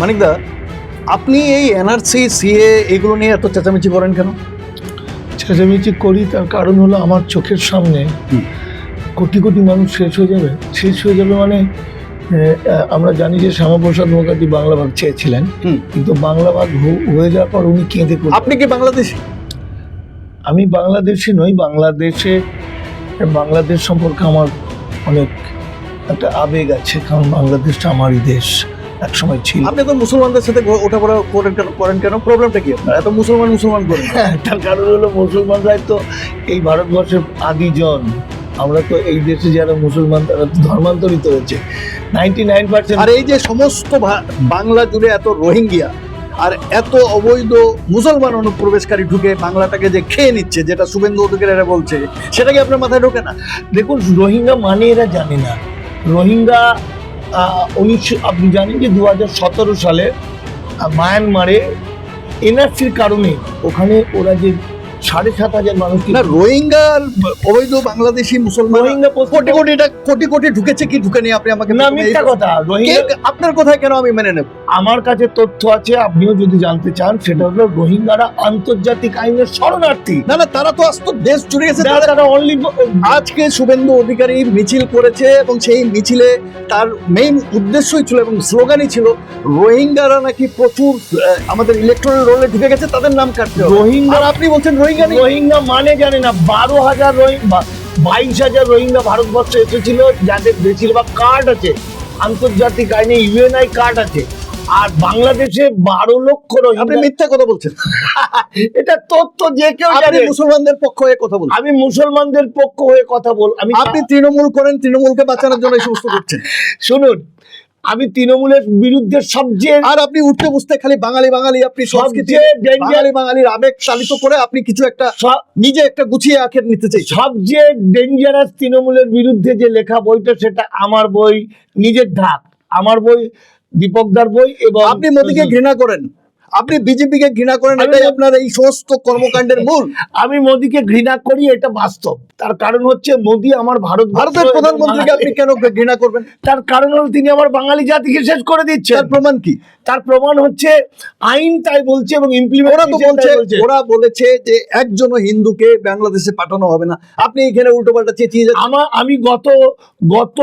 মানিকদা আপনি এই NRC CA এগুলো নিয়ে এত চেঁচামেচি করেন কেন? চেঁচামেচি করি তার কারণ হলো আমার চোখের সামনে কোটি কোটি মানুষ শেষ হয়ে যাবে। শেষ হয়ে যাবে মানে আমরা জানি যে শ্যামাপ্রসাদ মুখার্জি বাংলা ভাগ চেয়েছিলেন। কিন্তু বাংলা ভাগ হয়ে যাওয়ার পর উনি কেঁদে। আপনি কি বাংলাদেশি? আমি বাংলাদেশি নই বাংলাদেশে বাংলাদেশ সম্পর্কে আমার অনেক একটা আবেগ আছে কারণ বাংলাদেশটা আমারই দেশ। এক সময় ছিল। আপনি তো মুসলমানদের সাথে ঘো- ওঠাপড়া করেন কেন করেন কেন? প্রবলেমটা কি আপনার? এত মুসলমান মুসলমান করেন হ্যাঁ, তার কারণ হলো মুসলমানরাই তো এই ভারতবর্ষের আদিজন। আমরা তো এই দেশে যারা মুসলমান তারা তো ধর্মান্তরিত হয়েছে নাইনটি নাইন পার্সেন্ট আর এই যে সমস্ত বাংলা জুড়ে এত রোহিঙ্গিয়া আর এত অবৈধ মুসলমান অনুপ্রবেশকারী ঢুকে বাংলাটাকে যে খেয়ে নিচ্ছে যেটা শুভেন্দু অধিকারীরা বলছে সেটা কি আপনার মাথায় ঢোকে না? দেখুন রোহিঙ্গা মানে এরা জানে না। রোহিঙ্গা উনিশশো আপনি জানেন যে দু হাজার সতেরো সালে মায়ানমারে এনআরসির কারণে ওখানে ওরা যে সাড়ে সাত হাজার মানুষকে না রোহিঙ্গা অবৈধ বাংলাদেশি মুসলমান রোহিঙ্গা কোটি কোটিটা কোটি কোটি ঢুকেছে কি ঢুকে নিয়ে আপনি আমাকে না মিথ্যা কথা। রোহিঙ্গা আপনার কথায় কেন আমি মেনে নেব? আমার কাছে তথ্য আছে আপনিও যদি জানতে চান সেটা হলো রোহিঙ্গারা আন্তর্জাতিক আইনের শরণার্থী। না না তারা তো আস্ত দেশ জুড়ে গেছে তারা- অনলি আজকে শুভেন্দু অধিকারী মিছিল করেছে এবং সেই মিছিলে তার মেইন উদ্দেশ্যই ছিল এবং স্লোগানই ছিল রোহিঙ্গারা নাকি প্রচুর আমাদের ইলেকট্রনিক রোলে ঢুকে গেছে তাদের নাম কাটতে রোহিঙ্গা আপনি বলছেন রোহিঙ্গা নেই। রোহিঙ্গা মানে জানে না বারো হাজার রোহিঙ্গা বাইশ হাজার রোহিঙ্গা ভারতবর্ষে এসেছিল যাদের বেশিরভাগ কার্ড আছে আন্তর্জাতিক আইনে ইউএনআই কার্ড আছে। আর বাংলাদেশে বারো লক্ষ আপনি রোহিঙ্গা মিথ্যা কথা বলছেন। এটা তথ্য যে কেউ আপনি জানে। মুসলমানদের পক্ষ হয়ে কথা বলছেন আমি মুসলমানদের পক্ষ হয়ে কথা বল আমি আপনি তৃণমূল করেন তৃণমূলকে বাঁচানোর জন্য এই সমস্ত করছেন। শুনুন আমি তৃণমূলের বিরুদ্ধে সবচেয়ে আর আপনি উঠতে বসতে খালি বাঙালি বাঙালি আপনি সবকিছু সবচেয়ে বাঙালি বাঙালির আবেগ চালিত করে আপনি কিছু একটা নিজে একটা গুছিয়ে আখের নিতে চাই সবচেয়ে ডেঞ্জারাস তৃণমূলের বিরুদ্ধে যে লেখা বইটা সেটা আমার বই নিজের ধাপ আমার বই দীপকদার বই এবং আপনি মোদীকে ঘৃণা করেন। আপনি বিজেপিকে ঘৃণা করেন এটাই আপনার এই সমস্ত কর্মকাণ্ডের মূল। আমি মোদিকে ঘৃণা করি এটা বাস্তব। তার কারণ হচ্ছে মোদি আমার ভারত ভারতের প্রধানমন্ত্রীকে আপনি কেন ঘৃণা করবেন? তার কারণ হল তিনি আমার বাঙালি জাতিকে শেষ করে দিচ্ছেন। তার প্রমাণ কি? তার প্রমাণ হচ্ছে আইন তাই বলছে এবং ওরা তো বলছে ওরা বলেছে যে একজনও হিন্দুকে বাংলাদেশে পাঠানো হবে না। আপনি এখানে উল্টো পাল্টা চেঁচিয়ে যাচ্ছেন। আমার আমি গত গত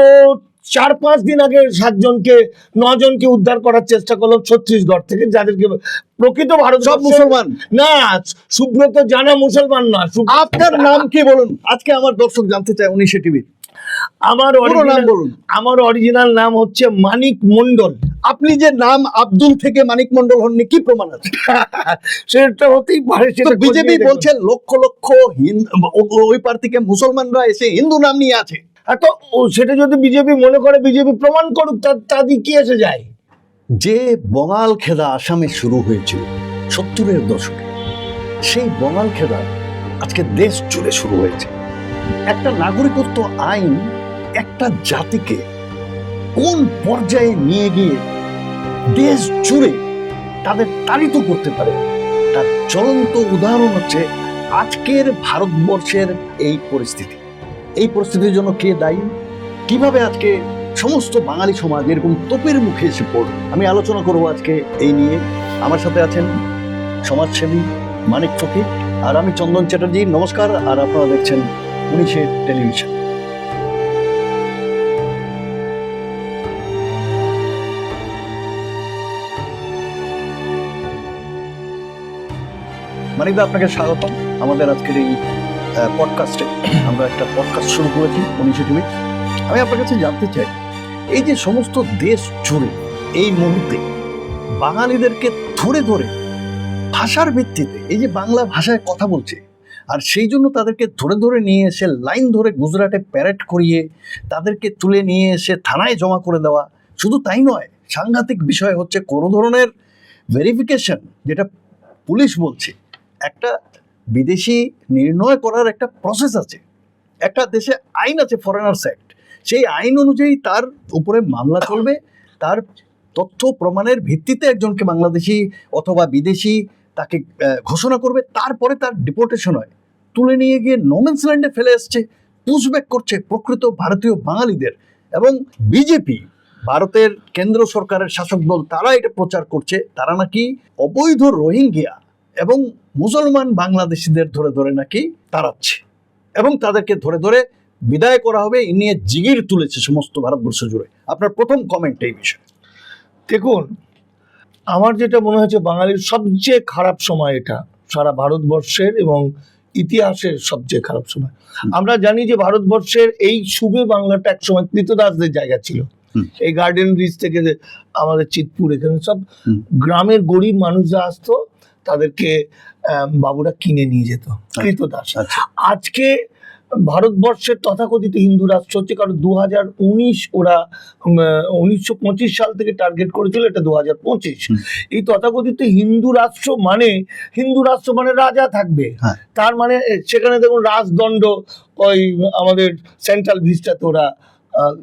চার পাঁচ দিন আগে সাতজনকে নজনকে উদ্ধার করার চেষ্টা করলাম ছত্তিশগড় থেকে যাদেরকে প্রকৃত ভারত সব মুসলমান? না সুব্রত জানা মুসলমান না আপনার নাম কি বলুন? আজকে আমার দর্শক জানতে চায় উনিশে টিভি। আমার পুরো নাম বলুন। আমার অরিজিনাল নাম হচ্ছে মানিক মন্ডল আপনি যে নাম আব্দুল থেকে মানিক মন্ডল হননি কি প্রমাণ আছে? সেটা হতেই পারে সেটা বিজেপি বলছে লক্ষ লক্ষ হিন্দু ওই প্রার্থীকে মুসলমানরা এসে হিন্দু নাম নিয়ে আছে। তো সেটা যদি বিজেপি মনে করে বিজেপি প্রমাণ করুক কি এসে যায়? যে খেদা আসামে শুরু হয়েছিল সত্তরের দশকে, সেই খেদা আজকে দেশ জুড়ে শুরু হয়েছে। একটা নাগরিকত্ব আইন একটা জাতিকে কোন পর্যায়ে নিয়ে গিয়ে দেশ জুড়ে তাদের তাড়িত করতে পারে, তার জ্বলন্ত উদাহরণ হচ্ছে আজকের ভারতবর্ষের এই পরিস্থিতি। এই পরিস্থিতির জন্য কে দায়ী? কীভাবে আজকে সমস্ত বাঙালি সমাজ এরকম তোপের মুখে এসে পড়ল? আমি আলোচনা করব আজকে এই নিয়ে। আমার সাথে আছেন সমাজসেবী মানিক ফকির আর আমি চন্দন চ্যাটার্জি। নমস্কার, আর আপনারা দেখছেন উনিশে টেলিভিশন। মানিকদা আপনাকে স্বাগতম। আমাদের আজকের এই পডকাস্টে আমরা একটা পডকাস্ট শুরু করেছি, উনিশে টিভি আমি আপনার কাছে জানতে চাই, এই যে সমস্ত দেশ জুড়ে এই মুহূর্তে বাঙালিদেরকে ধরে ধরে ভাষার ভিত্তিতে, এই যে বাংলা ভাষায় কথা বলছে, আর সেই জন্য তাদেরকে ধরে ধরে নিয়ে এসে লাইন ধরে গুজরাটে প্যারেড করিয়ে তাদেরকে তুলে নিয়ে এসে থানায় জমা করে দেওয়া, শুধু তাই নয়, সাংঘাতিক বিষয় হচ্ছে কোনো ধরনের ভেরিফিকেশন যেটা পুলিশ বলছে, একটা বিদেশি নির্ণয় করার একটা প্রসেস আছে। একটা দেশে আইন আছে ফরেনার্স অ্যাক্ট সেই আইন অনুযায়ী তার উপরে মামলা চলবে, তার তথ্য প্রমাণের ভিত্তিতে একজনকে বাংলাদেশি অথবা বিদেশি তাকে ঘোষণা করবে, তারপরে তার ডিপোর্টেশন হয়। তুলে নিয়ে গিয়ে নোমেন্স ল্যান্ডে ফেলে এসছে পুশব্যাক করছে প্রকৃত ভারতীয় বাঙালিদের। এবং বিজেপি ভারতের কেন্দ্র সরকারের শাসক দল, তারা এটা প্রচার করছে। তারা নাকি অবৈধ রোহিঙ্গিয়া এবং মুসলমান বাংলাদেশিদের ধরে ধরে নাকি তাড়াচ্ছে। এবং তাদেরকে ধরে ধরে বিদায় করা হবে এ নিয়ে জিগির তুলেছে সমস্ত ভারতবর্ষ জুড়ে। আপনার প্রথম কমেন্ট এই বিষয়ে। দেখুন আমার যেটা মনে হয়েছে বাঙালির সবচেয়ে খারাপ সময় এটা সারা ভারতবর্ষের এবং ইতিহাসের সবচেয়ে খারাপ সময়। আমরা জানি যে ভারতবর্ষের এই সুবে বাংলাটা একসময় কৃতদাসদের জায়গা ছিল। এই গার্ডেন ব্রিজ থেকে আমাদের চিতপুর এখানে সব গ্রামের গরিব মানুষরা আসতো তাদেরকে বাবুরা কিনে নিয়ে যেত কৃতদাস। আচ্ছা। আজকে ভারতবর্ষের তথাকথিত হিন্দু রাষ্ট্র হচ্ছে কারণ দু হাজার উনিশ ওরা উনিশশো পঁচিশ সাল থেকে টার্গেট করেছিল এটা দু হাজার পঁচিশ এই তথাকথিত হিন্দু রাষ্ট্র মানে হিন্দু রাষ্ট্র মানে রাজা থাকবে। হ্যাঁ। তার মানে সেখানে দেখুন রাজদণ্ড ওই আমাদের সেন্ট্রাল ভিস্টাতে ওরা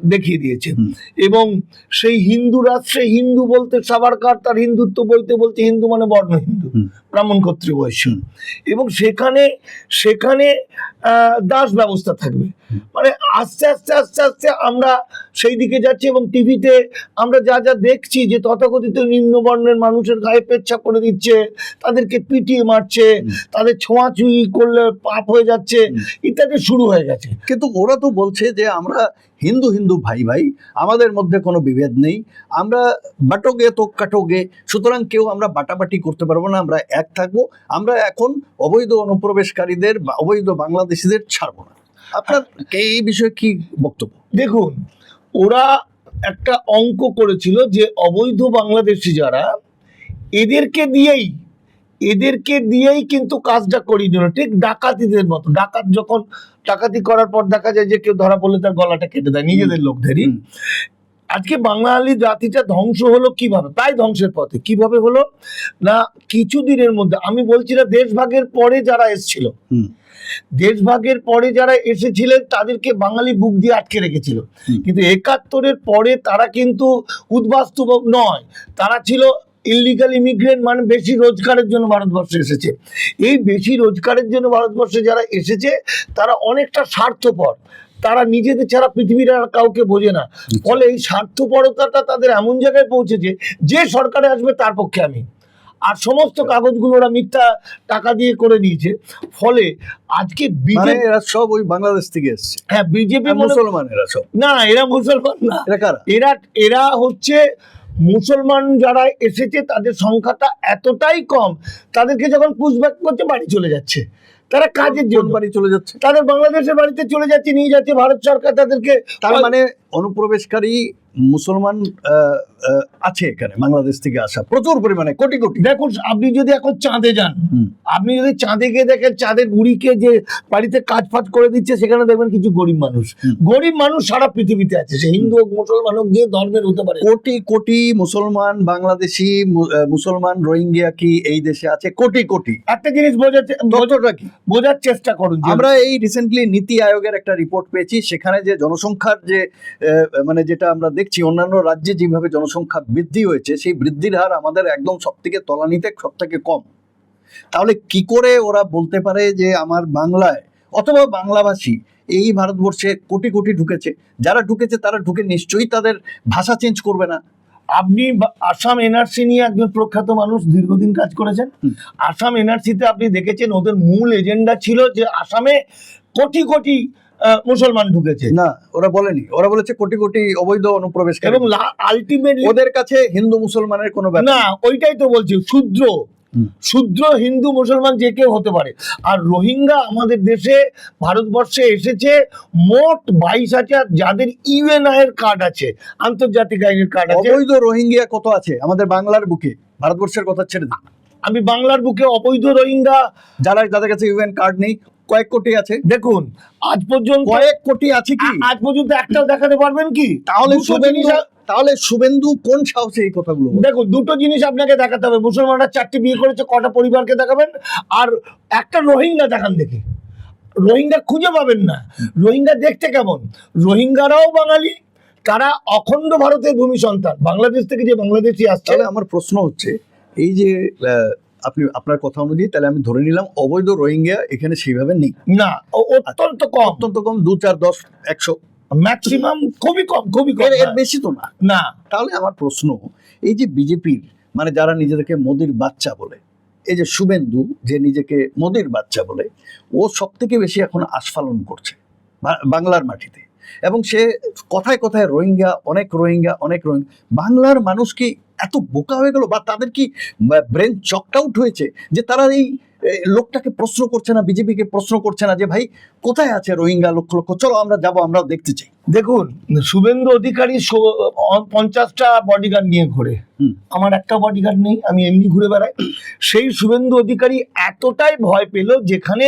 দেখিয়ে দিয়েছে। এবং সেই হিন্দু রাষ্ট্রে হিন্দু বলতে সাবারকার তার হিন্দুত্ব বইতে বলতে হিন্দু মানে বর্ণ হিন্দু। ব্রাহ্মণ ক্ষত্রিয় বৈশ্য এবং সেখানে সেখানে দাস ব্যবস্থা থাকবে। মানে আস্তে আস্তে আস্তে আস্তে আমরা সেই দিকে যাচ্ছি এবং টিভিতে আমরা যা যা দেখছি যে তথাকথিত নিম্নবর্ণের মানুষের গায়ে পেচ্ছাপ করে দিচ্ছে, তাদেরকে পিটিয়ে মারছে, তাদের ছোঁয়াছুঁয়ি করলে পাপ হয়ে যাচ্ছে, ইত্যাদি শুরু হয়ে গেছে। কিন্তু ওরা তো বলছে যে আমরা হিন্দু হিন্দু ভাই ভাই, আমাদের মধ্যে কোনো বিভেদ নেই। আমরা বাটোগে তো কাটোগে, সুতরাং কেউ আমরা বাটাবাটি করতে পারব না, আমরা এক থাকব আমরা এখন অবৈধ অনুপ্রবেশকারীদের বা অবৈধ বাংলাদেশিদের ছাড়বো না। আপনার এই বিষয়ে কি বক্তব্য? দেখুন ওরা একটা অঙ্ক করেছিল যে অবৈধ বাংলাদেশি যারা এদেরকে দিয়েই এদেরকে দিয়েই কিন্তু কাজটা করিয়ে দিল। ঠিক ডাকাতিদের মতো ডাকাত যখন ডাকাতি করার পর দেখা যায় যে কেউ ধরা পড়লে তার গলাটা কেটে দেয় নিজেদের লোকদেরই। হুম। আজকে বাঙালি জাতিটা ধ্বংস হলো কীভাবে? প্রায় ধ্বংসের পথে। কীভাবে হলো? না কিছু দিনের মধ্যে। আমি বলছি না দেশভাগের পরে যারা এসেছিল। দেশভাগের পরে যারা এসেছিলেন তাদেরকে বাঙালি বুক দিয়ে আটকে রেখেছিল। কিন্তু একাত্তরের পরে তারা কিন্তু উদ্বাস্তু নয়। তারা ছিল ইলিগাল ইমিগ্রেন্ট মানে বেশি রোজগারের জন্য ভারতবর্ষে এসেছে। এই বেশি রোজগারের জন্য ভারতবর্ষে যারা এসেছে তারা অনেকটা স্বার্থপর। তারা নিজেদের ছাড়া পৃথিবীর আর কাউকে বোঝে না। ফলে এই স্বার্থপরতাটা তাদের এমন জায়গায় পৌঁছেছে যে সরকারে আসবে তার পক্ষে আমি। আর সমস্ত কাগজগুলো ওরা মিথ্যা টাকা দিয়ে করে নিয়েছে। ফলে আজকে মানে বিজেপি এরা সব ওই বাংলাদেশ থেকে এসছে। হ্যাঁ বিজেপি মুসলমান এরা সব। না এরা মুসলমান না। এরা কারা? এরা এরা হচ্ছে মুসলমান যারা এসেছে তাদের সংখ্যাটা এতটাই কম তাদেরকে যখন পুশব্যাক করছে বাড়ি চলে যাচ্ছে। তারা কাজের জন্য। বাড়ি চলে যাচ্ছে? তাদের বাংলাদেশের বাড়িতে চলে যাচ্ছে নিয়ে যাচ্ছে ভারত সরকার তাদেরকে তার মানে অনুপ্রবেশকারী মুসলমান আছে এখানে বাংলাদেশ থেকে আসা প্রচুর পরিমাণে কোটি কোটি। দেখুন আপনি যদি এখন চাঁদে যান আপনি যদি চাঁদে গিয়ে দেখেন চাঁদের বুড়িকে যে বাড়িতে কাজ ফাজ করে দিচ্ছে সেখানে দেখবেন কিছু গরিব মানুষ। গরিব মানুষ সারা পৃথিবীতে আছে সে হিন্দু হোক মুসলমান হোক যে ধর্মের হতে পারে। কোটি কোটি মুসলমান বাংলাদেশি মুসলমান রোহিঙ্গিয়া কি এই দেশে আছে? কোটি কোটি। একটা জিনিস ততটা কি? বোঝার চেষ্টা করুন আমরা এই রিসেন্টলি নীতি আয়োগের একটা রিপোর্ট পেয়েছি সেখানে যে জনসংখ্যার যে মানে যেটা আমরা দেখছি অন্যান্য রাজ্যে যেভাবে জনসংখ্যা বৃদ্ধি হয়েছে সেই বৃদ্ধির হার আমাদের একদম সব থেকে তলানিতে সব থেকে কম। তাহলে কি করে ওরা বলতে পারে যে আমার বাংলায় অথবা বাংলাভাষী এই ভারতবর্ষে কোটি কোটি ঢুকেছে? যারা ঢুকেছে তারা ঢুকে নিশ্চয়ই তাদের ভাষা চেঞ্জ করবে না। আপনি আসাম এনআরসি নিয়ে একজন প্রখ্যাত মানুষ দীর্ঘদিন কাজ করেছেন। আসাম এনআরসিতে আপনি দেখেছেন ওদের মূল এজেন্ডা ছিল যে আসামে কোটি কোটি মুসলমান ঢুকেছে। না ওরা বলেনি। ওরা বলেছে কোটি কোটি অবৈধ অনুপ্রবেশকারী। এবং আলটিমেটলি ওদের কাছে হিন্দু মুসলমানের কোনো ব্যাপার না ওইটাই তো বলছি শূদ্র। শূদ্র হিন্দু মুসলমান যে কেউ হতে পারে। আর রোহিঙ্গা আমাদের দেশে ভারতবর্ষে এসেছে মোট বাইশ হাজার যাদের ইউএনআই এর কার্ড আছে আন্তর্জাতিক আইনের কার্ড আছে। অবৈধ রোহিঙ্গিয়া কত আছে? আমাদের বাংলার বুকে ভারতবর্ষের কথা ছেড়ে দিন। আমি বাংলার বুকে অবৈধ রোহিঙ্গা যারা যাদের কাছে ইউএন কার্ড নেই কয়েক কোটি আছে। দেখুন আজ পর্যন্ত কয়েক কোটি আছে কি? আজ পর্যন্ত একটাও দেখাতে পারবেন কি? তাহলে শুভেন্দু তাহলে শুভেন্দু কোন সাহসে এই কথাগুলো? দেখুন দুটো জিনিস আপনাকে দেখাতে হবে। মুসলমানরা চারটি বিয়ে করেছে কটা পরিবারকে দেখাবেন। আর একটা রোহিঙ্গা দেখান দেখি। রোহিঙ্গা খুঁজে পাবেন না। রোহিঙ্গা দেখতে কেমন? রোহিঙ্গারাও বাঙালি তারা অখণ্ড ভারতের ভূমি সন্তান। বাংলাদেশ থেকে যে বাংলাদেশি আসছে আমার প্রশ্ন হচ্ছে এই যে আপনি আপনার কথা অনুযায়ী তাহলে আমি ধরে নিলাম অবৈধ রোহিঙ্গা এখানে সেইভাবে নেই। না অত্যন্ত কম। অত্যন্ত কম দু চার দশ একশো। ম্যাক্সিমাম খুবই কম খুবই কম। এর। বেশি তো না। না। তাহলে আমার প্রশ্ন এই যে বিজেপির মানে যারা নিজেদেরকে মোদির বাচ্চা বলে এই যে শুভেন্দু যে নিজেকে মোদির বাচ্চা বলে ও সব থেকে বেশি এখন আস্ফালন করছে বাংলার মাটিতে। এবং সে কথায় কথায় রোহিঙ্গা, অনেক রোহিঙ্গা অনেক রোহিঙ্গা। বাংলার মানুষ কি এত বোকা হয়ে গেল বা তাদের কি ব্রেন চকড আউট হয়েছে যে তারা এই লোকটাকে প্রশ্ন করছে না, বিজেপিকে প্রশ্ন করছে না যে, ভাই, কোথায় আছে রোহিঙ্গা লক্ষ লক্ষ? চলো আমরা যাব, আমরাও দেখতে চাই। দেখুন, শুভেন্দু অধিকারী পঞ্চাশটা বডিগার্ড নিয়ে ঘোরে। আমার একটা বডিগার্ড নেই আমি এমনি ঘুরে বেড়াই। সেই শুভেন্দু অধিকারী এতটাই ভয় পেল যেখানে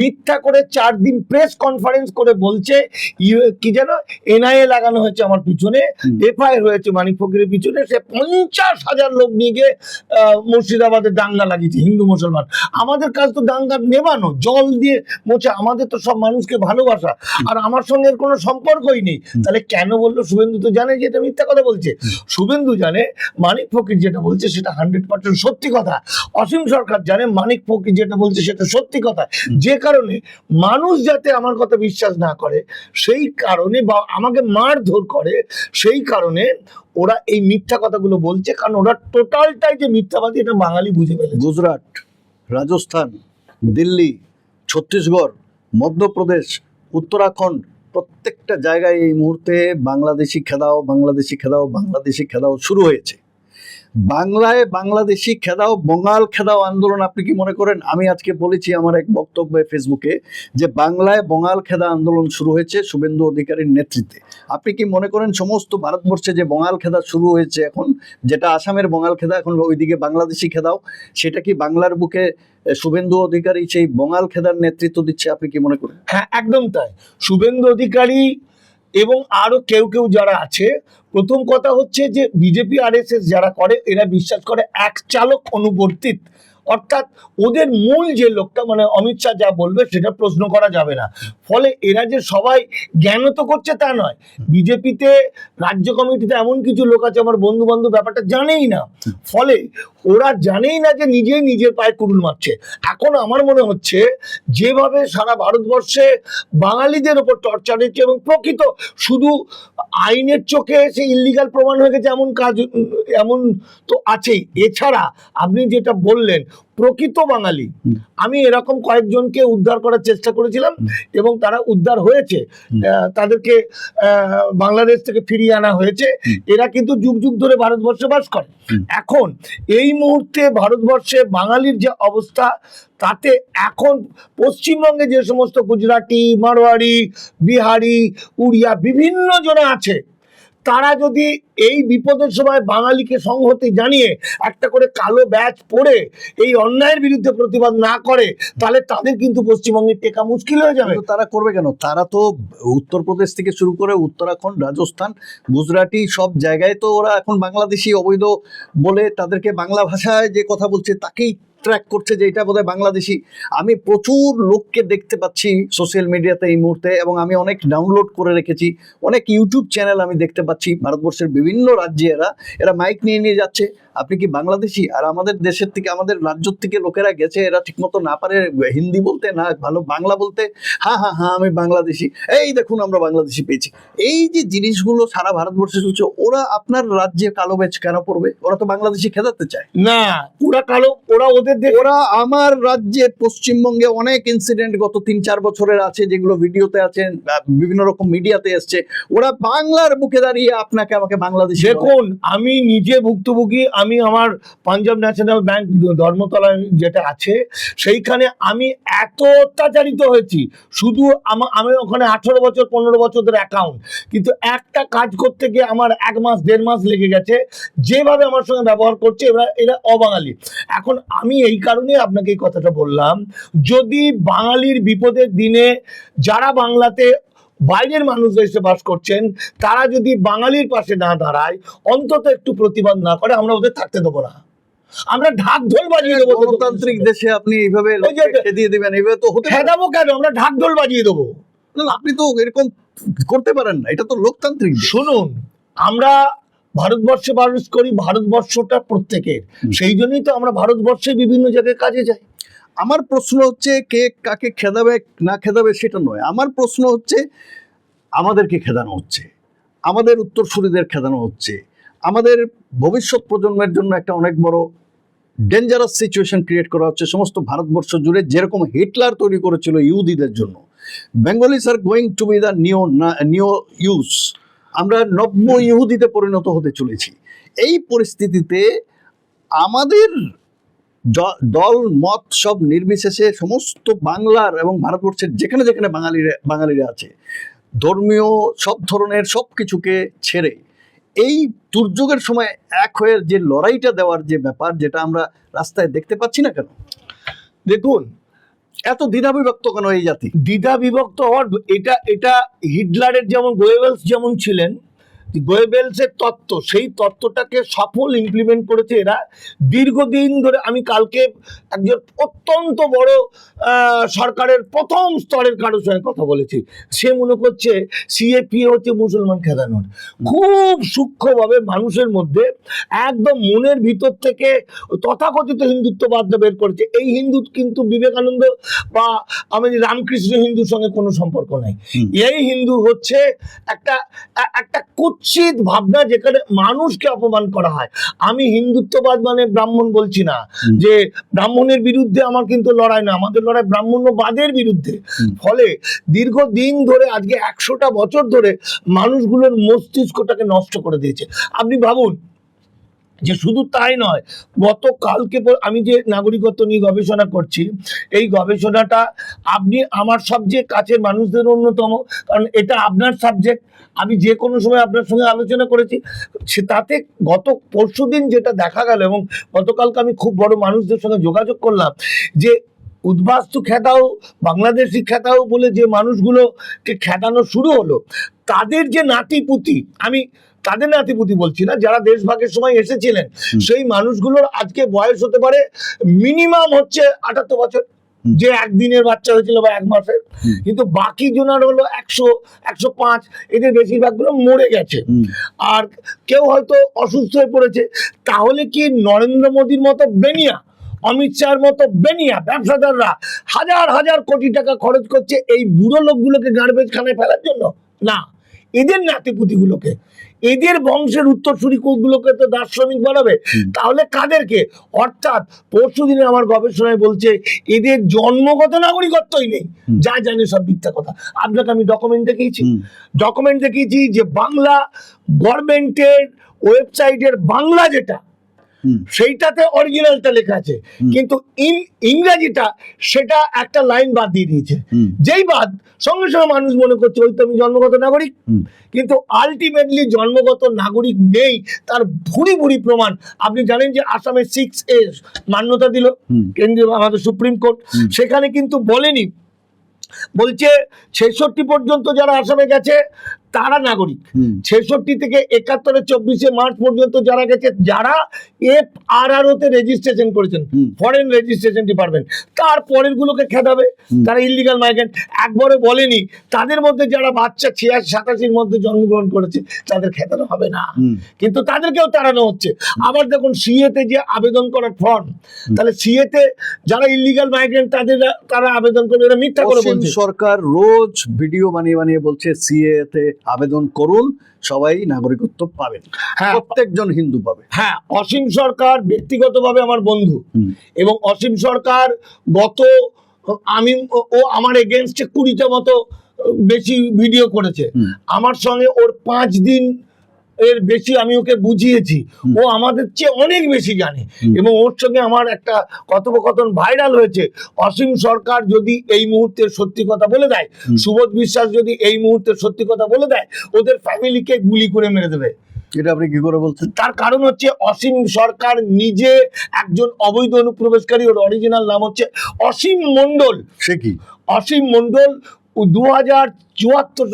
মিথ্যা করে চার দিন প্রেস কনফারেন্স করে বলছে কি যেন এনআইএ লাগানো হয়েছে আমার পিছনে এফআইআর হয়েছে মানিক ফকিরের পিছনে সে পঞ্চাশ হাজার লোক নিয়ে গিয়ে মুর্শিদাবাদে দাঙ্গা লাগিয়েছে হিন্দু মুসলমান। আমাদের কাজ তো দাঙ্গা নেবানো জল দিয়ে মোছে আমাদের তো সব মানুষকে ভালোবাসা। আর আমার সঙ্গে কোনো সম্পর্কই নেই। তাহলে কেন বলল শুভেন্দু তো জানে যে এটা মিথ্যা কথা বলছে। শুভেন্দু জানে মানিক ফকির যেটা বলছে সেটা হান্ড্রেড পার্সেন্ট সত্যি কথা। অসীম সরকার জানে মানিক ফকির যেটা বলছে সেটা সত্যি কথা। যে কারণে মানুষ যাতে আমার কথা বিশ্বাস না করে, সেই কারণে বা আমাকে মারধর করে, সেই কারণে ওরা এই মিথ্যা কথাগুলো বলছে, কারণ ওরা টোটালটাই যে মিথ্যাবাদী, এটা বাঙালি বুঝে ফেলেছে। গুজরাট, রাজস্থান, দিল্লি, ছত্তিশগড়, মধ্যপ্রদেশ, উত্তরাখণ্ড, প্রত্যেকটা জায়গায় এই মুহূর্তে বাংলাদেশি খেদাও বাংলাদেশি খেদাও বাংলাদেশি খেদাও শুরু হয়েছে। বাংলায় বাংলাদেশি খেদাও, বঙ্গাল খেদাও আন্দোলন আপনি কি মনে করেন? আমি আজকে বলেছি আমার এক বক্তব্যে ফেসবুকে যে বাংলায় বঙ্গাল খেদা আন্দোলন শুরু হয়েছে শুভেন্দু অধিকারীর নেতৃত্বে। আপনি কি মনে করেন সমস্ত ভারতবর্ষে যে বঙ্গাল খেদা শুরু হয়েছে এখন, যেটা আসামের বঙ্গাল খেদা, এখন ওইদিকে বাংলাদেশি খেদাও, সেটা কি বাংলার বুকে শুভেন্দু অধিকারী সেই বঙ্গাল খেদার নেতৃত্ব দিচ্ছে, আপনি কি মনে করেন? হ্যাঁ একদম তাই। শুভেন্দু অধিকারী এবং আরও কেউ কেউ যারা আছে, প্রথম কথা হচ্ছে যে, বিজেপি আর যারা করে, এরা বিশ্বাস করে এক চালক অনুবর্তিত অর্থাৎ ওদের মূল যে লোকটা মানে অমিত শাহ যা বলবে সেটা প্রশ্ন করা যাবে না। ফলে এরা যে সবাই জ্ঞান তো করছে তা নয়। বিজেপিতে, রাজ্য কমিটিতে এমন কিছু লোক আছে, আমার বন্ধু বান্ধব ব্যাপারটা জানেই না। ফলে ওরা জানেই না যে নিজেই নিজের পায়ে কুড়ুল মারছে। এখন আমার মনে হচ্ছে যেভাবে সারা ভারতবর্ষে বাঙালিদের ওপর টর্চার হচ্ছে এবং প্রকৃত শুধু আইনের চোখে সে ইলিগাল প্রমাণ হয়ে গেছে এমন কাজ এমন তো আছেই। এছাড়া আপনি যেটা বললেন প্রকৃত বাঙালি। আমি এরকম কয়েকজনকে উদ্ধার করার চেষ্টা করেছিলাম এবং তারা উদ্ধার হয়েছে। তাদেরকে বাংলাদেশ থেকে ফিরিয়ে আনা হয়েছে। এরা কিন্তু যুগ যুগ ধরে ভারতবর্ষে বাস করে। এখন এই মুহূর্তে ভারতবর্ষে বাঙালির যে অবস্থা তাতে এখন পশ্চিমবঙ্গে যে সমস্ত গুজরাটি মারোয়াড়ি বিহারি উড়িয়া বিভিন্ন জনে আছে। তারা যদি এই বিপদের সময় বাঙালিকে সংহতি জানিয়ে একটা করে কালো ব্যাচ পরে এই অন্যায়ের বিরুদ্ধে প্রতিবাদ না করে, তাহলে তাদের কিন্তু পশ্চিমবঙ্গে টেকা মুশকিল হয়ে যাবে। তারা করবে কেন? তারা তো উত্তরপ্রদেশ থেকে শুরু করে উত্তরাখণ্ড, রাজস্থান, গুজরাটি সব জায়গায় তো ওরা এখন বাংলাদেশি অবৈধ বলে তাদেরকে বাংলা ভাষায় যে কথা বলছে তাকেই ট্র্যাক করছে যে এটা বোধহয় বাংলাদেশি। আমি প্রচুর লোককে দেখতে পাচ্ছি সোশ্যাল মিডিয়াতে এই মুহূর্তে এবং আমি অনেক ডাউনলোড করে রেখেছি। অনেক ইউটিউব চ্যানেল আমি দেখতে পাচ্ছি। ভারতবর্ষের বিভিন্ন রাজ্যে এরা এরা মাইক নিয়ে নিয়ে যাচ্ছে। আপনি কি বাংলাদেশি? আর আমাদের দেশের থেকে আমাদের রাজ্য থেকে লোকেরা গেছে এরা ঠিকমতো না পারে হিন্দি বলতে না ভালো বাংলা বলতে। হ্যাঁ হ্যাঁ হ্যাঁ আমি বাংলাদেশি। এই দেখুন আমরা বাংলাদেশি পেয়েছি। এই যে জিনিসগুলো সারা ভারতবর্ষে চলছে ওরা আপনার রাজ্যে কালো ব্যাচ কেন পড়বে ওরা তো বাংলাদেশি খেদাতে চায়। না ওরা কালো ওরা ওদের ওরা আমার রাজ্যে পশ্চিমবঙ্গে অনেক ইনসিডেন্ট গত তিন চার বছরের আছে যেগুলো ভিডিওতে আছে বিভিন্ন রকম মিডিয়াতে এসছে। ওরা বাংলার বুকে দাঁড়িয়ে আপনাকে আমাকে বাংলাদেশি বলে। দেখুন আমি নিজে ভুক্তভোগী আমি আমার পাঞ্জাব ন্যাশনাল ব্যাংক ধর্মতলায় যেটা আছে, সেইখানে আমি এত অত্যাচারিত হয়েছি। শুধু আমা- আমি ওখানে আঠেরো বছর, পনেরো বছরের অ্যাকাউন্ট কিন্তু একটা কাজ করতে গিয়ে আমার এক মাস, দেড় মাস লেগে গেছে। যেভাবে আমার সঙ্গে ব্যবহার করছে, এরা এরা অবাঙালি। এখন আমি এই কারণে আপনাকে এই কথাটা বললাম, যদি বাঙালির বিপদের দিনে যারা বাংলাতে বাইরের মানুষরা এসে বাস করছেন তারা যদি বাঙালির পাশে না দাঁড়ায় অন্তত একটু প্রতিবাদ না করে আমরা ওদের থাকতে দেবো না। আমরা ঢাক ঢোল বাজিয়ে দেবো গণতান্ত্রিক দেশে আপনি এইভাবে ওই যে- লোককে খেদিয়ে দিবেন এইভাবে তো হতে খেদাবো কেন? আমরা ঢাক ঢোল বাজিয়ে দেবো। আপনি তো এরকম করতে পারেন না এটা তো লোকতান্ত্রিক শুনুন আমরা ভারতবর্ষে মানুষ করি ভারতবর্ষটা প্রত্যেকের। সেই জন্যই তো আমরা ভারতবর্ষে বিভিন্ন জায়গায় কাজে যাই। আমার প্রশ্ন হচ্ছে কে কাকে খেদাবে, না খেদাবে সেটা নয়। আমার প্রশ্ন হচ্ছে, আমাদেরকে খেদানো হচ্ছে। আমাদের উত্তরসূরিদের খেদানো হচ্ছে। আমাদের ভবিষ্যৎ প্রজন্মের জন্য একটা অনেক বড় ডেঞ্জারাস সিচুয়েশন ক্রিয়েট করা হচ্ছে। সমস্ত ভারতবর্ষ জুড়ে যেরকম হিটলার তৈরি করেছিল ইহুদিদের জন্য। Bengalis are going to be the neo neo youths আমরা নব্য ইহুদিতে পরিণত হতে চলেছি। এই পরিস্থিতিতে আমাদের দল মত সব নির্বিশেষে সমস্ত বাংলার এবং ভারতবর্ষের যেখানে যেখানে বাঙালিরা বাঙালিরা আছে ধর্মীয় সব ধরনের সব কিছুকে ছেড়ে এই দুর্যোগের সময় এক হয়ে যে লড়াইটা দেওয়ার যে ব্যাপার যেটা আমরা রাস্তায় দেখতে পাচ্ছি না কেন? দেখুন এত দ্বিধা বিভক্ত কেন এই জাতি? দ্বিধা বিভক্ত হওয়ার এটা এটা হিটলারের যেমন গোয়েবেলস যেমন ছিলেন গোয়েবেলসের তত্ত্ব সেই তত্ত্বটাকে সফল ইমপ্লিমেন্ট করেছে এরা। দীর্ঘদিন ধরে আমি কালকে একজন অত্যন্ত বড় সরকারের প্রথম স্তরের কারোর সঙ্গে কথা বলেছি। সে মনে করছে সিএপি হচ্ছে মুসলমান খেদানোর। খুব সূক্ষ্মভাবে মানুষের মধ্যে একদম মনের ভিতর থেকে তথাকথিত হিন্দুত্ববাদটা বের করেছে। এই হিন্দু কিন্তু বিবেকানন্দ বা আমি রামকৃষ্ণ হিন্দুর সঙ্গে কোনো সম্পর্ক নাই। এই হিন্দু হচ্ছে একটা একটা একটা কুৎসিত ভাবনা যেখানে মানুষকে অপমান করা হয়। আমি হিন্দুত্ববাদ মানে ব্রাহ্মণ বলছি না। যে ব্রাহ্মণের বিরুদ্ধে আমার কিন্তু লড়াই না আমাদের লড়াই ব্রাহ্মণ্যবাদের বিরুদ্ধে। ফলে ফলে দীর্ঘদিন ধরে আজকে একশোটা বছর ধরে মানুষগুলোর মস্তিষ্কটাকে নষ্ট করে দিয়েছে। আপনি ভাবুন যে শুধু তাই নয়, গতকালকে আমি যে নাগরিকত্ব নিয়ে গবেষণা করছি, এই গবেষণাটা আপনি আমার সবচেয়ে কাছের মানুষদের অন্যতম, কারণ এটা আপনার সাবজেক্ট আমি যে কোনো সময় আপনার সঙ্গে আলোচনা করেছি, সে তাতে গত পরশুদিন যেটা দেখা গেল এবং গতকালকে আমি খুব বড় মানুষদের সঙ্গে যোগাযোগ করলাম, যে উদ্বাস্তু খেদাও বাংলাদেশি খেদাও বলে যে মানুষগুলোকে খেদানো শুরু হলো, তাদের যে নাতি নাতিপুতি, আমি তাদের নাতিপুতি বলছি না যারা দেশভাগের সময় এসেছিলেন সেই মানুষগুলোর আজকে বয়স হতে পারে মিনিমাম হচ্ছে আটাত্তর বছর। যে একদিনের বাচ্চা হয়েছিল বা এক মাসের কিন্তু বাকি জনার হলো একশো একশো পাঁচ এদের বেশিরভাগগুলো মরে গেছে। আর কেউ হয়তো অসুস্থ হয়ে পড়েছে। তাহলে কি নরেন্দ্র মোদীর মতো বেনিয়া অমিত শাহের মতো বেনিয়া ব্যবসাদাররা হাজার হাজার কোটি টাকা খরচ করছে এই বুড়ো লোকগুলোকে গার্বেজ খানায় ফেলার জন্য? না। এদের নাতিপুতিগুলোকে এদের বংশের উত্তরসূরিগুলোকে তো দাস শ্রমিক বানাবে। তাহলে কাদেরকে? অর্থাৎ পরশু দিনে আমার গবেষণায় বলছে এদের জন্মগত নাগরিকত্বই নেই। যা জানি সব মিথ্যা কথা। আপনাকে আমি ডকুমেন্ট দেখিয়েছি। ডকুমেন্ট দেখিয়েছি যে বাংলা গভর্নমেন্টের ওয়েবসাইটের বাংলা যেটা সেইটাতে অরিজিনালটা লেখা আছে। কিন্তু ইংরাজিটা সেটা একটা লাইন বাদ দিয়ে দিয়েছে। যেই বাদ সঙ্গে সঙ্গে মানুষ মনে করছে ওই তো আমি জন্মগত নাগরিক। কিন্তু আলটিমেটলি জন্মগত নাগরিক নেই তার ভুরি ভুরি প্রমাণ। আপনি জানেন যে আসামে সিক্স এ মান্যতা দিল কেন্দ্রীয় আমাদের সুপ্রিম কোর্ট। সেখানে কিন্তু বলেনি। বলছে ছেষট্টি পর্যন্ত যারা আসামে গেছে তারা নাগরিক। ছেষট্টি থেকে একাত্তরের চব্বিশে মার্চ পর্যন্ত যারা গেছে যারা এফ আর আর ওতে রেজিস্ট্রেশন করেছেন ফরেন রেজিস্ট্রেশন ডিপার্টমেন্ট তার পরের গুলোকে খেদাবে তারা ইলিগাল মাইগ্রেন্ট একবারে বলেনি তাদের মধ্যে যারা বাচ্চা ছিয়াশি সাতাশির মধ্যে জন্মগ্রহণ করেছে তাদের খেদানো হবে না। কিন্তু তাদেরকেও তাড়ানো হচ্ছে। আবার দেখুন সিএতে যে আবেদন করার ফর্ম তাহলে সিএতে যারা ইলিগাল মাইগ্রেন্ট তাদের তারা আবেদন করবে। মিথ্যা করে বলছে। সরকার রোজ ভিডিও বানিয়ে বানিয়ে বলছে সিএ তে আবেদন করুন সবাই নাগরিকত্ব পাবেন। হ্যাঁ। প্রত্যেকজন হিন্দু পাবে। হ্যাঁ অসীম সরকার ব্যক্তিগতভাবে আমার বন্ধু এবং অসীম সরকার গত আমি ও আমার এগেনস্টে কুড়িটা মতো বেশি ভিডিও করেছে। আমার সঙ্গে ওর পাঁচ দিন এর বেশি আমি ওকে বুঝিয়েছি। ও আমাদের চেয়ে অনেক বেশি জানে। এবং ওর সঙ্গে আমার একটা কথোপকথন ভাইরাল হয়েছে। অসীম সরকার যদি এই মুহূর্তে সত্যি কথা বলে দেয় সুবোধ বিশ্বাস যদি এই মুহূর্তে সত্যি কথা বলে দেয় ওদের ফ্যামিলিকে গুলি করে মেরে দেবে। এটা আপনি কি করে বলছেন? তার কারণ হচ্ছে অসীম সরকার নিজে একজন অবৈধ অনুপ্রবেশকারী ওর অরিজিনাল নাম হচ্ছে অসীম মন্ডল সে কি? অসীম মণ্ডল দু হাজার চুয়াত্তর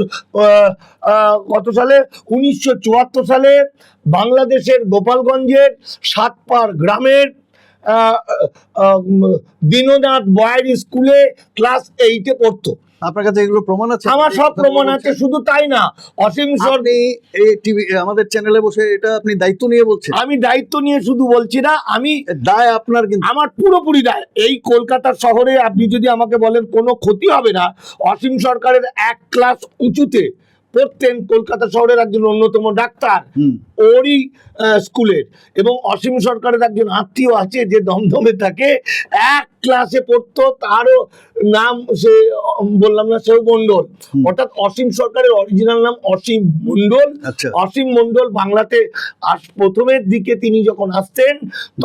কত সালে? উনিশশো চুয়াত্তর সালে বাংলাদেশের গোপালগঞ্জের সাতপার গ্রামের দীননাথ বয়ারি স্কুলে ক্লাস এইটে পড়তো। আপনার কাছে এগুলো প্রমাণ আছে? আমার সব প্রমাণ আছে শুধু তাই না অসীম সর আপনি এই টিভি আমাদের চ্যানেলে বসে এটা আপনি দায়িত্ব নিয়ে বলছেন। আমি দায়িত্ব নিয়ে শুধু বলছি না আমি দায় আপনার কিন্তু। আমার পুরোপুরি দায়। এই কলকাতা শহরে আপনি যদি আমাকে বলেন কোনো ক্ষতি হবে না অসীম সরকারের এক ক্লাস উঁচুতে পড়তেন কলকাতা শহরের একজন অন্যতম ডাক্তার ওরই স্কুলের। এবং অসীম সরকারের একজন আত্মীয় আছে যে দমদমে থাকে এক ক্লাসে পড়তো তারও নাম সে বললাম না সেও মন্ডল। অর্থাৎ অসীম সরকারের অরিজিনাল নাম অসীম মন্ডল আচ্ছা। অসীম মন্ডল বাংলাতে আস প্রথমের দিকে তিনি যখন আসতেন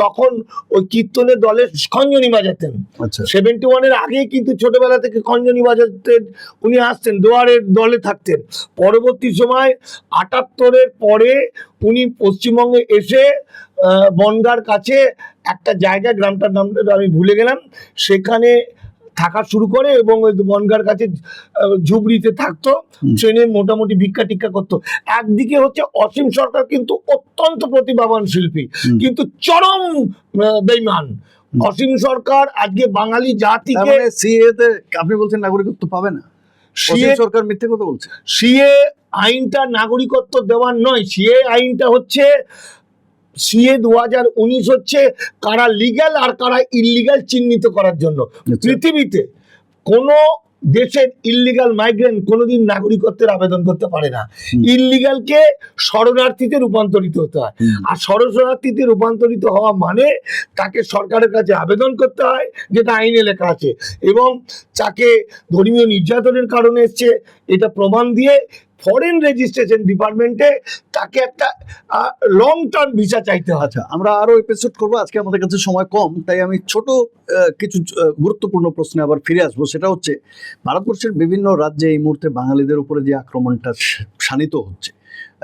তখন ওই কীর্তনের দলের খঞ্জনি বাজাতেন। আচ্ছা। সেভেন্টি ওয়ানের আগেই কিন্তু ছোটবেলা থেকে খঞ্জনি বাজাতেন উনি আসতেন দোয়ারের দলে থাকতেন। পরবর্তী সময় আটাত্তরের পরে উনি পশ্চিমবঙ্গে এসে বনগার কাছে একটা জায়গা গ্রামটার নাম আমি ভুলে গেলাম সেখানে থাকা শুরু করে এবং ওই বনগার কাছে ঝুবড়িতে থাকতো। ট্রেনে মোটামুটি ভিক্ষা টিক্ষা করতো। একদিকে হচ্ছে অসীম সরকার কিন্তু অত্যন্ত প্রতিভাবান শিল্পী কিন্তু চরম বেইমান। অসীম সরকার আজকে বাঙালি জাতিকে মানে সিএ আপনি বলছেন নাগরিকত্ব পাবে না? সিএ সরকার মিথ্যে কথা বলছে। সিএ আইনটা নাগরিকত্ব দেওয়ার নয় সিএ আইনটা হচ্ছে সিএ দু হাজার উনিশ হচ্ছে কারা লিগ্যাল আর কারা ইলিগাল চিহ্নিত করার জন্য। আচ্ছা। পৃথিবীতে কোনো দেশের ইল্লিগাল মাইগ্রেন্ট কোনোদিন নাগরিকত্বের আবেদন করতে পারে না। হুম। ইল্লিগালকে শরণার্থীতে রূপান্তরিত হতে হয়। আর শরণার্থীতে রূপান্তরিত হওয়া মানে তাকে সরকারের কাছে আবেদন করতে হয় যেটা আইনে লেখা আছে। এবং তাকে ধর্মীয় নির্যাতনের কারণে এসছে এটা প্রমাণ দিয়ে ফরেন রেজিস্ট্রেশন ডিপার্টমেন্টে তাকে একটা লং টার্ম ভিসা চাইতে হয় আচ্ছা আমরা আরও এপিসোড করব। আজকে আমাদের কাছে সময় কম, তাই আমি ছোট কিছু গুরুত্বপূর্ণ প্রশ্নে আবার ফিরে আসব। সেটা হচ্ছে, ভারতবর্ষের বিভিন্ন রাজ্যে এই মুহূর্তে বাঙালিদের উপরে যে আক্রমণটা শানিত হচ্ছে,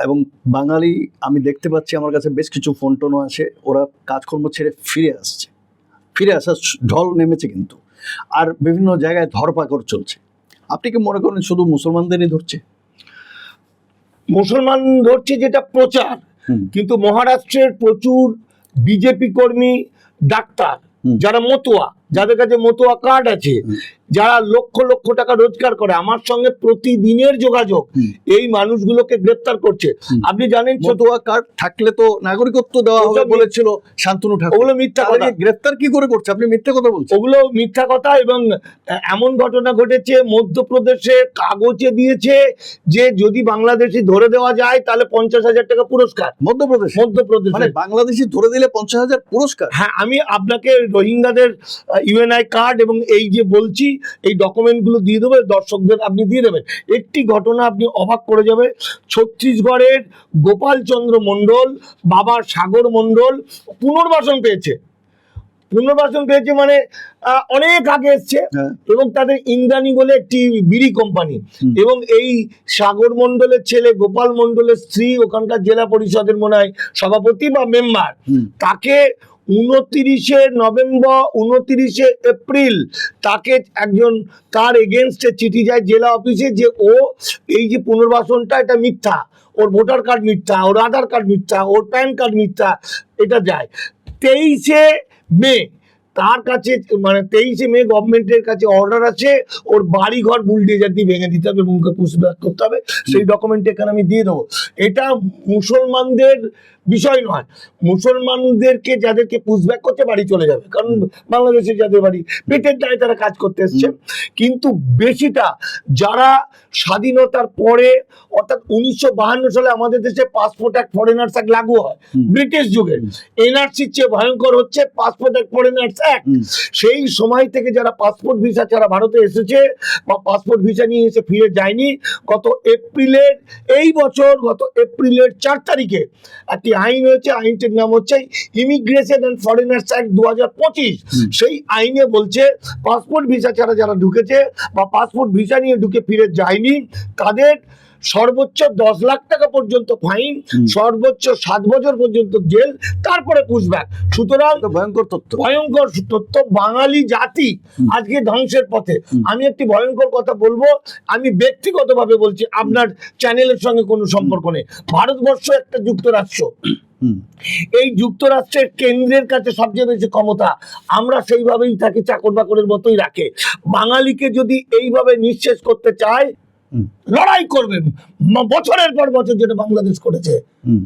এবং বাঙালি, আমি দেখতে পাচ্ছি আমার কাছে বেশ কিছু ফোন টোনও আসে ওরা কাজকর্ম ছেড়ে ফিরে আসছে। ফিরে আসার ঢল নেমেছে কিন্তু, আর বিভিন্ন জায়গায় ধরপাকড় চলছে। আপনি কি মনে করেন শুধু মুসলমানদেরই ধরছে? মুসলমান ধরছে যেটা প্রচার। কিন্তু মহারাষ্ট্রের প্রচুর বিজেপি কর্মী ডাক্তার যারা মতুয়া যাদের কাছে মতুয়া কার্ড আছে যারা লক্ষ লক্ষ টাকা রোজগার করে আমার সঙ্গে প্রতিদিনের যোগাযোগ এই মানুষগুলোকে গ্রেপ্তার করছে। আপনি জানেন মতুয়া কার্ড থাকলে তো নাগরিকত্ব দেওয়া হবে বলেছিল শান্তনু ঠাকুর। ওগুলো মিথ্যা কথা। গ্রেফতার কি করে করছে? আপনি মিথ্যা কথা বলছেন। ওগুলো মিথ্যা কথা এবং এমন ঘটনা ঘটেছে মধ্যপ্রদেশে কাগজে দিয়েছে যে যদি বাংলাদেশি ধরে দেওয়া যায় তাহলে পঞ্চাশ হাজার টাকা পুরস্কার। মধ্যপ্রদেশ? মধ্যপ্রদেশ। মানে বাংলাদেশি ধরে দিলে পঞ্চাশ হাজার পুরস্কার? হ্যাঁ আমি আপনাকে রোহিঙ্গাদের ইউএনআই কার্ড এবং এই যে বলছি এই ডকুমেন্টগুলো দিয়ে দেবো দর্শকদের আপনি দিয়ে দেবেন। একটি ঘটনা আপনি অবাক করে যাবে। ছত্তিশগড়ের গোপালচন্দ্র মণ্ডল বাবার সাগর মণ্ডল পুনর্বাসন পেয়েছে। পুনর্বাসন পেয়েছে মানে অনেক আগে এসছে হ্যাঁ। এবং তাদের ইন্দ্রাণী বলে একটি বিড়ি কোম্পানি এবং এই সাগর মণ্ডলের ছেলে গোপাল মণ্ডলের স্ত্রী ওখানকার জেলা পরিষদের মনে হয় সভাপতি বা মেম্বার তাকে উনতিরিশে নভেম্বর, উনতিরিশে এপ্রিল তাকে একজন, তার এগেনস্টে চিঠি যায় জেলা অফিসে যে ও এই যে পুনর্বাসনটা এটা মিথ্যা, ওর ভোটার কার্ড মিথ্যা, ওর আধার কার্ড মিথ্যা, ওর প্যান কার্ড মিথ্যা, এটা যায়। তেইশে মে তার কাছে মানে তেইশে মে গভর্নমেন্টের কাছে অর্ডার আছে, ওর বাড়ি ঘর বুলডেজার দিয়ে ভেঙে দিতে হবে মুখে পুষব্যাক করতে হবে। সেই ডকুমেন্ট এখানে আমি দিয়ে দেবো। এটা মুসলমানদের বিষয় নয়। মুসলমানদেরকে যাদেরকে পুষব্যাক করতে বাড়ি চলে যাবে। কারণ বাংলাদেশে যাদের বাড়ি পেটের দায়ে তারা কাজ করতে এসছে কিন্তু বেশিটা যারা স্বাধীনতার পরে অর্থাৎ উনিশশো বাহান্ন সালে আমাদের দেশে পাসপোর্ট অ্যাক্ট ফরেনার্স অ্যাক্ট লাগু হয়। ব্রিটিশ যুগে। এনআরসির চেয়ে ভয়ঙ্কর হচ্ছে পাসপোর্ট অ্যাক্ট ফরেনার্স অ্যাক্ট সেই সময় থেকে যারা পাসপোর্ট ভিসা ছাড়া ভারতে এসেছে বা পাসপোর্ট ভিসা নিয়ে এসে ফিরে যায়নি গত এপ্রিলের এই বছর গত এপ্রিলের চার তারিখে একটি আইন হয়েছে আইনটির নাম হচ্ছে ইমিগ্রেশন অ্যান্ড ফরেনার্স অ্যাক্ট দু হাজার পঁচিশ সেই আইনে বলছে পাসপোর্ট ভিসা ছাড়া যারা ঢুকেছে বা পাসপোর্ট ভিসা নিয়ে ঢুকে ফিরে যায়নি তাদের সর্বোচ্চ দশ লাখ টাকা পর্যন্ত ফাইন। সর্বোচ্চ সাত বছর পর্যন্ত জেল তারপরে পুষব্যাক। সুতরাং ভয়ঙ্কর তথ্য। ভয়ঙ্কর তথ্য বাঙালি জাতি আজকে ধ্বংসের পথে। আমি একটি ভয়ঙ্কর কথা বলব আমি ব্যক্তিগতভাবে বলছি আপনার চ্যানেলের সঙ্গে কোনো সম্পর্ক নেই। ভারতবর্ষ একটা যুক্তরাষ্ট্র। এই যুক্তরাষ্ট্রের কেন্দ্রের কাছে সবচেয়ে বেশি ক্ষমতা আমরা সেইভাবেই তাকে চাকর বাকরের মতোই রাখে। বাঙালিকে যদি এইভাবে নিঃশেষ করতে চায়। লড়াই করবে। বছরের পর বছর যেটা বাংলাদেশ করেছে। হুম।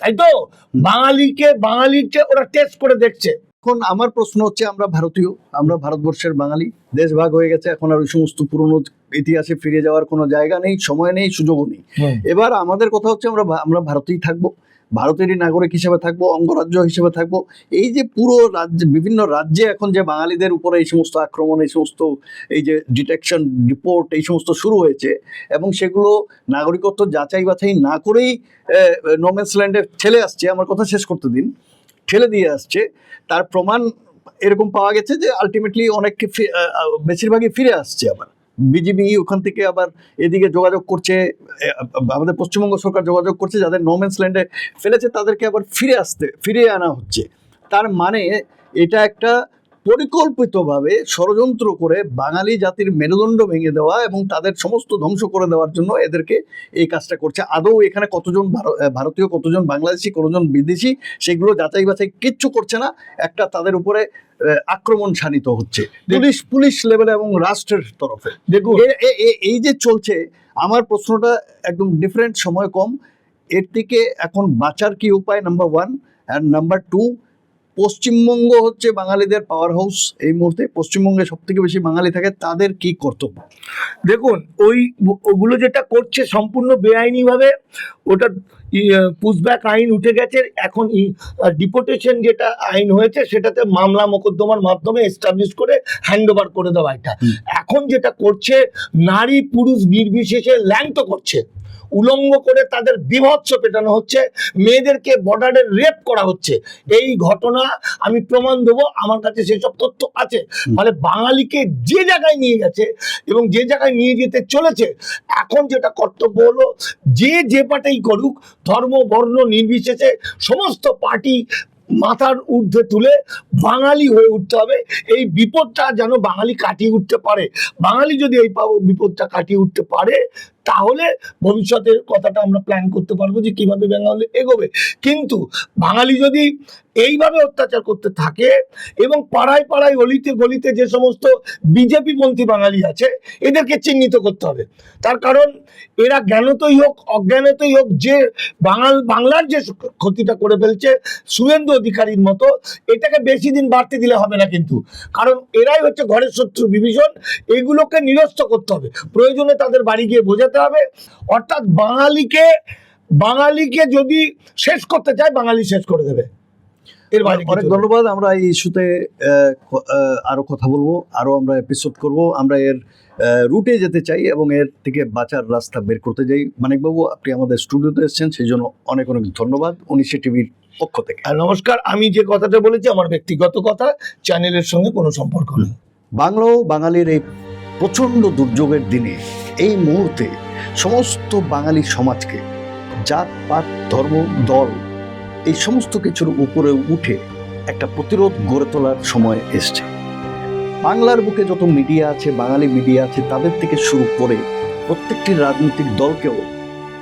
তাই তো? বাঙালিকে বাঙালিকে ওরা টেস্ট করে দেখছে। এখন আমার প্রশ্ন হচ্ছে আমরা ভারতীয় আমরা ভারতবর্ষের বাঙালি দেশ ভাগ হয়ে গেছে এখন আর ওই সমস্ত পুরনো ইতিহাসে ফিরে যাওয়ার কোনো জায়গা নেই সময় নেই সুযোগও নেই। এবার আমাদের কথা হচ্ছে আমরা আমরা ভারতেই থাকব। ভারতেরই নাগরিক হিসেবে থাকব, অঙ্গরাজ্য হিসেবে থাকব। এই যে পুরো রাজ্যে, বিভিন্ন রাজ্যে এখন যে বাঙালিদের উপরে এই সমস্ত আক্রমণ, এই সমস্ত এই যে ডিটেকশন রিপোর্ট এই সমস্ত শুরু হয়েছে এবং সেগুলো নাগরিকত্ব যাচাই বাছাই না করেই নোম্যান্স ল্যান্ডে ঠেলে আসছে। আমার কথা শেষ করতে দিন। ঠেলে দিয়ে আসছে। তার প্রমাণ এরকম পাওয়া গেছে যে আলটিমেটলি অনেককে বেশিরভাগই ফিরে আসছে আবার। বিজিবি ওখান থেকে আবার এদিকে যোগাযোগ করছে আমাদের পশ্চিমবঙ্গ সরকার যোগাযোগ করছে, যাদের নোম্যান্স ল্যান্ডে ফেলেছে, তাদেরকে আবার ফিরে আসতে ফিরে আনা হচ্ছে। তার মানে এটা একটা পরিকল্পিতভাবে ষড়যন্ত্র করে বাঙালি জাতির মেরুদণ্ড ভেঙে দেওয়া এবং তাদের সমস্ত ধ্বংস করে দেওয়ার জন্য এদেরকে এই কাজটা করছে। আদৌ এখানে কতজন ভারতীয় কতজন বাংলাদেশি কতজন বিদেশি সেগুলো যাচাই বাছাই কিচ্ছু করছে না। একটা তাদের উপরে আক্রমণ শানিত হচ্ছে। পুলিশ পুলিশ লেভেলে এবং রাষ্ট্রের তরফে। দেখুন এই যে চলছে আমার প্রশ্নটা একদম ডিফারেন্ট সময় কম। এর থেকে এখন বাঁচার কি উপায়? Number one and number two Paschimbanga হচ্ছে বাঙালিদের পাওয়ার হাউস এই মুহূর্তে। পশ্চিমবঙ্গে সব থেকে বেশি বাঙালি থাকে তাদের কি কর্তব্য? দেখুন ওই ওগুলো যেটা করছে সম্পূর্ণ বেআইনিভাবে ওটা পুশব্যাক আইন উঠে গেছে। এখন ডিপোটেশন যেটা আইন হয়েছে সেটাতে মামলা মোকদ্দমার মাধ্যমে এস্টাবলিশ করে হ্যান্ড ওভার করে দেওয়া এটা। এখন যেটা করছে নারী পুরুষ নির্বিশেষে ল্যাংত করছে। উলঙ্গ করে তাদের বিভৎস পেটানো হচ্ছে। মেয়েদেরকে বর্ডারে রেপ করা হচ্ছে। এই ঘটনা আমি প্রমাণ দেবো আমার কাছে সেসব তথ্য আছে। ফলে বাঙালিকে যে জায়গায় নিয়ে গেছে এবং যে জায়গায় নিয়ে যেতে চলেছে এখন যেটা কর্তব্য হলো যে যে পার্টেই করুক ধর্ম বর্ণ নির্বিশেষে সমস্ত পার্টি মাথার ঊর্ধ্বে তুলে বাঙালি হয়ে উঠতে হবে। এই বিপদটা যেন বাঙালি কাটিয়ে উঠতে পারে। বাঙালি যদি এই বিপদটা কাটিয়ে উঠতে পারে তাহলে ভবিষ্যতের কথাটা আমরা প্ল্যান করতে পারব যে কীভাবে বাঙালি এগোবে। কিন্তু বাঙালি যদি এইভাবে অত্যাচার করতে থাকে এবং পাড়ায় পাড়ায় অলিতে গলিতে যে সমস্ত বিজেপি পন্থী বাঙালি আছে, এদেরকে চিহ্নিত করতে হবে। তার কারণ এরা জ্ঞানতই হোক, অজ্ঞানতই হোক, যে বাঙাল, বাংলার যে ক্ষতিটা করে ফেলছে সুরেন্দ্র অধিকারীর মতো, এটাকে বেশি দিন বাড়তে দিলে হবে না কিন্তু। কারণ এরাই হচ্ছে ঘরের শত্রু বিভীষণ, এগুলোকে নিরস্ত করতে হবে। প্রয়োজনে তাদের বাড়ি গিয়ে বোঝাতে হবে। অর্থাৎ বাঙালিকে বাঙালিকে যদি শেষ করতে চায় বাঙালি শেষ করে দেবে। এর বাইরে অনেক ধন্যবাদ। আমরা এই ইস্যুতে আরও কথা বলব আরও আমরা এপিসোড করব। আমরা এর রুটে যেতে চাই এবং এর থেকে বাঁচার রাস্তা বের করতে যাই। মানিকবাবু আপনি আমাদের স্টুডিওতে এসেছেন সেই জন্য অনেক অনেক ধন্যবাদ উনিশে টিভির পক্ষ থেকে। আর নমস্কার আমি যে কথাটা বলেছি আমার ব্যক্তিগত কথা চ্যানেলের সঙ্গে কোনো সম্পর্ক নেই। বাংলা বাঙালির এই প্রচণ্ড দুর্যোগের দিনে এই মুহূর্তে সমস্ত বাঙালি সমাজকে জাত, পাত, ধর্ম, দল এই সমস্ত কিছুর উপরে উঠে একটা প্রতিরোধ গড়ে তোলার সময় এসছে। বাংলার বুকে যত মিডিয়া আছে, বাঙালি মিডিয়া আছে, তাদের থেকে শুরু করে প্রত্যেকটি রাজনৈতিক দলকেও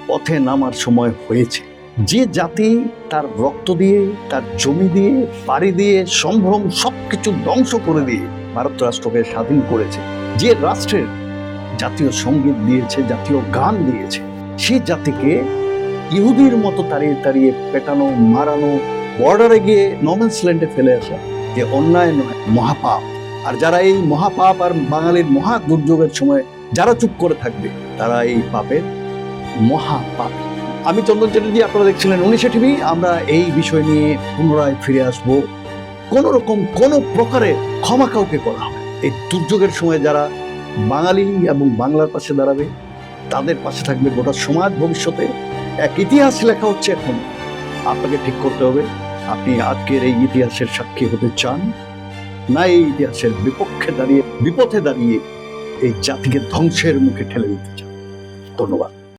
পথে নামার সময় হয়েছে। যে জাতি তার রক্ত দিয়ে, তার জমি দিয়ে, বাড়ি দিয়ে, সম্ভ্রম সব কিছু ধ্বংস করে দিয়ে ভারত রাষ্ট্রকে স্বাধীন করেছে। যে রাষ্ট্রের জাতীয় সংগীত দিয়েছে, জাতীয় গান দিয়েছে সেই জাতিকে ইহুদির মতো তাড়িয়ে তাড়িয়ে পেটানো, মারানো, বর্ডারে গিয়ে নমেন্স ল্যান্ডে ফেলে আসা যে অন্যায় নয়, মহাপাপ। আর যারা এই মহাপাপ আর বাঙালির মহা দুর্যোগের সময় যারা চুপ করে থাকবে, তারা এই পাপের মহাপাপ। আমি চন্দন চ্যাটার্জি, আপনারা দেখছিলেন উনিশে টিভি। আমরা এই বিষয় নিয়ে পুনরায় ফিরে আসব। কোন রকম কোনো প্রকারে ক্ষমা কাউকে করা হবে এই দুর্যোগের সময় যারা বাঙালি এবং বাংলার পাশে দাঁড়াবে, তাদের পাশে থাকবে গোটা সমাজ ভবিষ্যতে। এক ইতিহাস লেখা হচ্ছে এখন। আপনাকে ঠিক করতে হবে, আপনি আজকের এই ইতিহাসের সাক্ষী হতে চান না, এই ইতিহাসের বিপক্ষে দাঁড়িয়ে, বিপথে দাঁড়িয়ে এই জাতিকে ধ্বংসের মুখে ঠেলে দিতে চান। ধন্যবাদ।